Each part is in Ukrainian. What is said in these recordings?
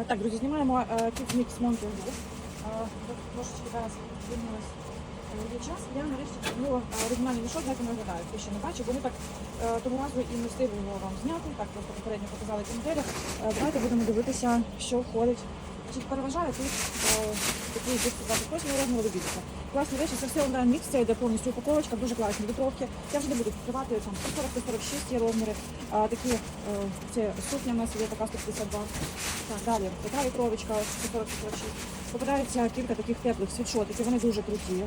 Е, Так, друзі, знімаємо Kids Mix. Е, Трошечки зараз звільнилось є час. Я нарешті е, оригінальний мішок, як він виглядає. Хто ще не бачив, бо ми так е, того разу і не встигли його вам зняти. Так, просто попередньо показали в коментарях. Е, Давайте будемо дивитися, що входить. Чи переважає тут е, такий 228 розміру дивіться. Класні речі, це все онлайн мікс, це йде повністю упаковочка, дуже класні вітровки. Я вже не буду відкривати там 140-146 є розміри. А, такі, е, це сукня у нас є така 152. Так, далі, така вітровочка 140-146. Попадається кілька таких теплих світшотиків, вони дуже круті.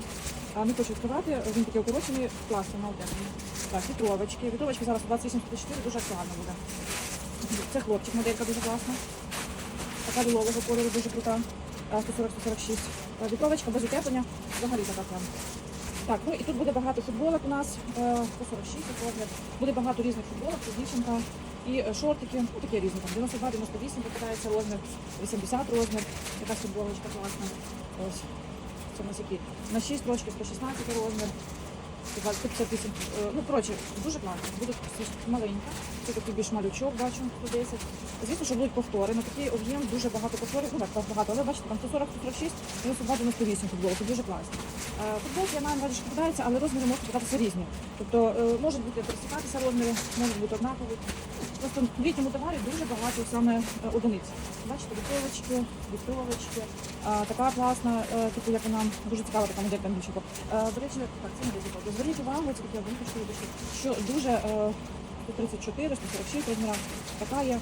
А, не хочу відкривати, він такий укорочений, класний, на утеплені. Так, вітровочки. Вітровочки зараз 28-54, дуже актуально буде. Це хлопчик, моделька дуже класна. Така лілового кольору дуже крута. 140-146. Е, Вітровочка без утеплення, взагалі така прям. Так, ну і тут буде багато футболок у нас, е, по 46 погляд. Буде багато різних футболок, це дівчинка. І е, шортики, ну такі різні, там 92, 98 попадається розмір, 80 розмір, якась футболочка класна. Ось. Це у нас які. На 6 рочки 116 розмір. 158, тисяч, ну коротше, дуже класно. Буде маленька. Це такий більш малючок, бачу, 110. Звісно, що будуть повтори. На такий об'єм дуже багато повторів, ну так багато, але бачите, там 140 146 92 98 футболок, дуже класні. Е, Футболки я маю що попадаються, але розміри можуть попадатися різні. Тобто е, можуть бути пересікатися розміри, можуть бути однакові. Просто в літньому товарі дуже багато саме е, одиниць. Бачите, вітровочки, вітровочки. Така класна, е, типу, як вона дуже цікава така модель там дівчинка. Е, До речі, так, це не десь. Зверніть увагу, ось такі обріночки, що дуже е, 134, 146 розміра. Така є.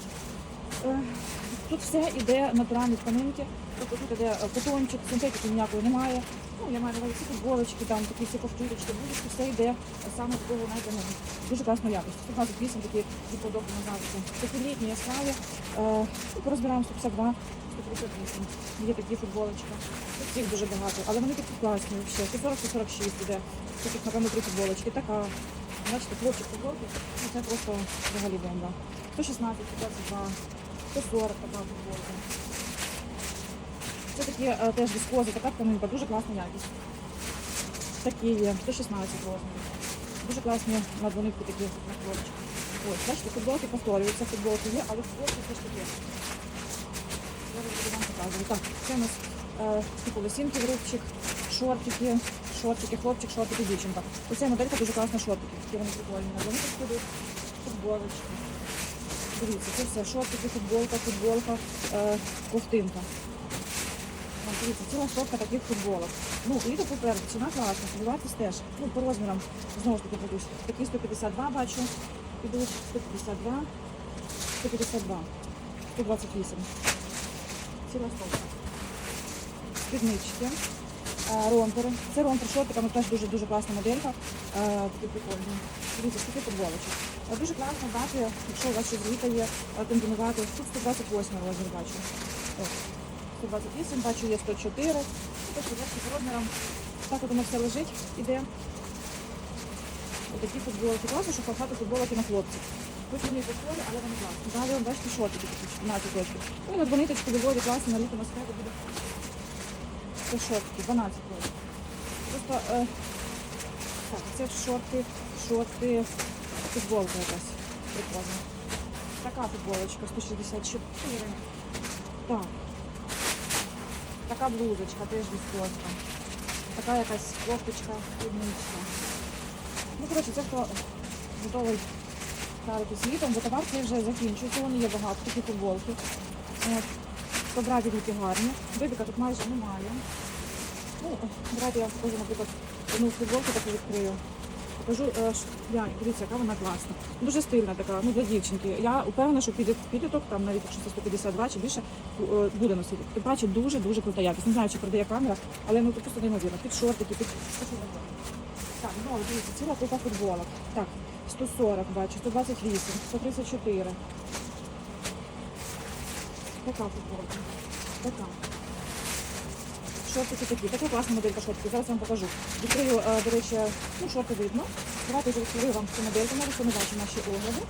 Тут все йде натуральні тканинки, тобто тут іде котончик, синтетики ніякої немає. Ну, я маю на увазі футболочки, там такі всі ковтиночки, будь-що все йде саме такого найденного. Дуже класна якість. 128 такі відподобні назавжди. Такі літні яскраві. Е, ну, по розмірам 152, 138. Є такі футболочки. Тут їх дуже багато, але вони такі класні взагалі. 140 146 іде. Таких, напевно, три футболочки. Така. Бачите, хлопчик футболки, ну, це просто взагалі бомба. 116, 122, 140 така футболка. Це такі е, теж віскози, така тканинка, дуже класна якість. Такі є, 116 розмірів. Дуже класні надвонитки такі на хлопчик. Ось, бачите, футболки повторюються, футболки є, але футболки все ж таки. Зараз буду вам показувати. Так, це у нас е, типу лосінки в рубчик, шортики, шортики, хлопчик, шортики, дівчинка. Оця моделька дуже класна шортики. Такі вони прикольні. На вони тут футболочки. Дивіться, це все шортики, футболка, футболка, е, ковтинка. Дивіться, ціла шовка таких футболок. Ну, літо попереду, ціна класна, сподівайтесь теж. Ну, по розмірам, знову ж таки, подивись. Такі 152 бачу, ідуть 152, 152, 128. Ціла шовка. Спіднички, е, ромпери. Це ромпер шортиками теж дуже-дуже класна моделька. Е, Такі прикольні. Дивіться, скільки футболочок. Е, Дуже класно дати, якщо у вас щось літа є, комбінувати. Тут 128 розмір бачу. Ось. 128, бачу, є 104. Тобто по розмірам. Так от воно все лежить, іде. Отакі футболки. Класно, що багато футболок і на хлопців. Вони повторі, але вони класні. Далі, ви бачите, шортики такі 14 років. Ну на двониточку доволі класно, на літо на буде. Це шортики, 12 років. Просто, е, так, це шорти, шорти, футболка якась. Прикольна. Така футболочка, 164. Так. Така блузочка, теж віскозка. Така якась кофточка, спідничка. Ну, коротше, це хто готовий паритись літом, бо товар цей вже закінчується, вони є багато, такі футболки. Браті такі гарні. Бибіка тут майже немає. Ну, давайте я покажу, наприклад, одну футболку таку відкрию. Покажу, е, глянь, дивіться, яка вона класна. Дуже стильна така, ну для дівчинки. Я впевнена, що піде підліток, там навіть якщо це 152 чи більше, е, буде носити. Тим паче дуже дуже крута якість. Не знаю, чи продає камера, але ну просто неймовірно. Під шортики, під. Так, знову дивіться, ціла купа футболок. Так, 140 бачу, 128, 134. Така футболка. Така. Шортики такі. Така класна моделька шортиків. Зараз я вам покажу. Відкрию, е, до речі, ну, шорти видно. Давайте я відкрию вам цю модельку, хто не наші огляди.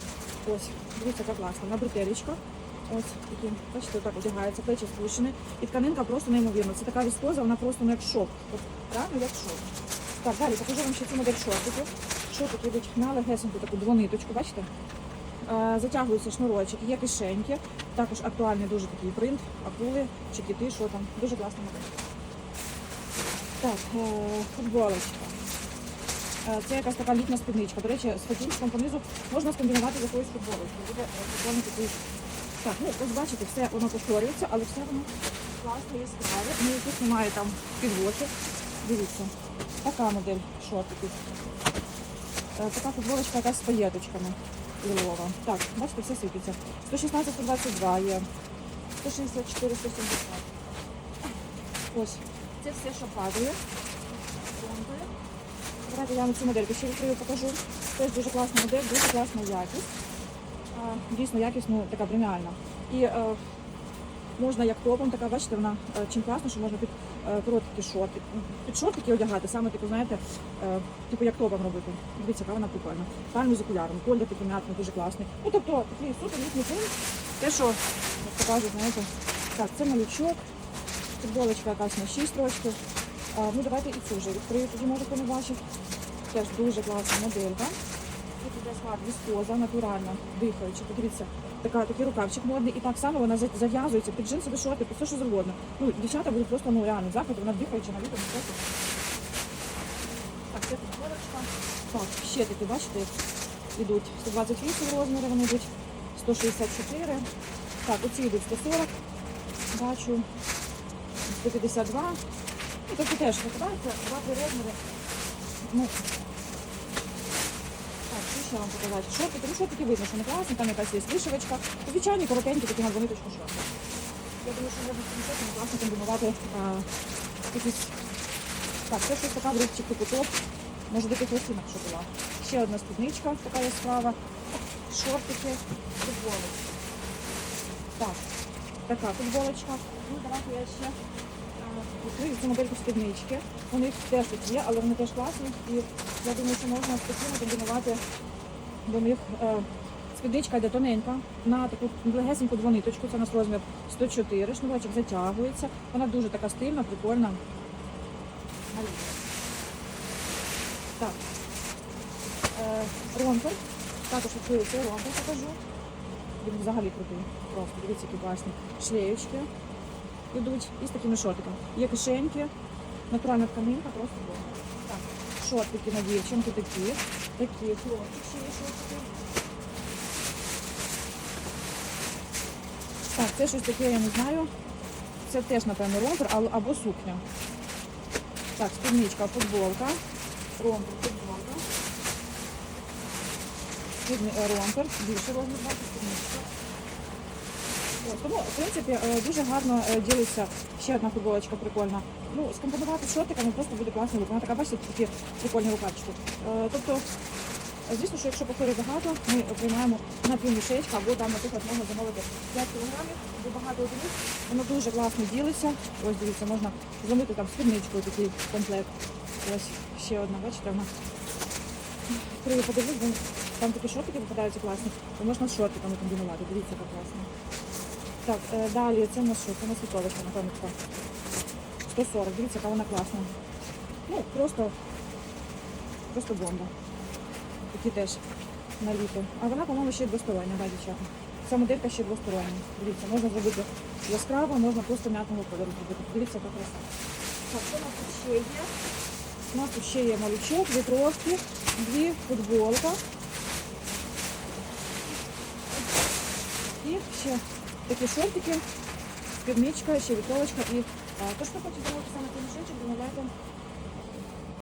Ось, дивіться, яка класна. На бретелечка. Ось такі, бачите, так одягається, плечі спущені. І тканинка просто неймовірна. Це така віскоза, вона просто ну, як шов. От, реально як шов. Так, далі покажу вам ще цю модель шортиків. Шортики йдуть на легесеньку таку двониточку, бачите? Е, Затягуються шнурочки, є кишеньки. Також актуальний дуже такий принт, акули, чи кити, що там. Дуже класна модель. Так, е, футболочка. Е, Це якась така літня спідничка. До речі, з фатінчиком понизу можна скомбінувати з якоюсь футболочкою. Е. Так, ну ось бачите, все воно повторюється, але все воно класно яскраве. Ну і тут немає там підводки. Дивіться, така модель шортиків. Е, Така футболочка якась з паєточками лілова. Так, бачите, все сипеться. 116, 122 є. 164, 170. Ось. Це все, що падає. Давайте я вам цю модельку ще відкрию, покажу. Теж дуже класна модель, дуже класна якість. Дійсно, якість ну, така преміальна. І е, можна як топом, така, бачите, вона е, чим класно, що можна під е, короткі шорти. Під шортики одягати, саме таку, знаєте, типу як топом робити. Дивіться, яка вона прикольна. Пальму з окуляром, колір такий м'ятний, дуже класний. Ну, тобто такий супер літній фільм. Те, що то знаєте, так, це малючок, футболочка якась на 6 років. А, ну давайте і цю вже відкрию, тоді може хто не бачив. Теж дуже класна моделька. Тут іде склад віскоза, натуральна, дихаюча. Подивіться, така, такий рукавчик модний, і так само вона за- зав'язується під джинсові шорти, під все, що завгодно. Ну, дівчата будуть просто ну, реально захід, вона дихаюча на літому. Так, це футболочка. Так, ще такі, бачите, йдуть 128 розміри, вони йдуть 164. Так, оці йдуть 140. Бачу. 152. Ну, тобто теж викладається два-три розміри. Ну, так, що ще вам показати? Шорти, тому що такі видно, що не класні, там якась є вишивочка. Звичайні коротенькі такі на двониточку шорти. Я думаю, що можна з цими шортами класно комбінувати якісь... Так, це щось така в рубці типу топ. Може бути хлопцінок, що була. Ще одна спідничка, така яскрава. Шортики, футболочка. Так, така футболочка. Ну, давайте я ще відкрию цю модельку спіднички. Них теж тут є, але вони теж класні. І я думаю, що можна спокійно комбінувати до них. е, Спідничка йде тоненька на таку легесеньку двониточку. Це у нас розмір 104. Шнурочок затягується. Вона дуже така стильна, прикольна. Так. Е, ромпер. Також відкрию цей ромпер, покажу. Він взагалі крутий. Просто дивіться, які класні. Шлеєчки йдуть і з такими шортиками. Є кишеньки, натуральна тканинка, просто. Так, шортики на дівчинки такі, такі хлопці ще є шортики. Так, це щось таке, я не знаю. Це теж, напевно, ромпер або сукня. Так, спідничка, футболка. Ромпер, футболка. Е, ромпер, більше розмір, спідничка. Тому, в принципі, е, дуже гарно е, ділиться ще одна футболочка прикольна. Ну, скомпонувати з шортиками просто буде класно. Вона така, бачите, такі прикольні рукавчики. Е, Тобто, звісно, що якщо повторює багато, ми приймаємо на півмішечка, або там, наприклад, можна замовити 5 кілограмів, або багато одиниць. Воно дуже класно ділиться. Ось дивіться, можна зробити там спідничкою такий комплект. Ось ще одна, бачите, вона. Подивлюсь, там такі шортики попадаються класні, то можна з шортиками комбінувати. Дивіться, яка класна. Так, е, далі це у нас що? Це у нас світовочка, напевно, така. 140, дивіться, яка вона класна. Ну, просто, просто бомба. Такі теж на літо. А вона, по-моєму, ще двостороння, да, дівчата. Ця моделька ще двостороння. Дивіться, можна зробити яскраво, можна просто м'ятного кольору зробити. Дивіться, яка краса. Так, що у нас тут ще є? У нас тут ще є малючок, вітровки, дві футболка. І ще такі шортики, спідничка, ще віколочка і а, то, що хочете саме мішечок, замовляйте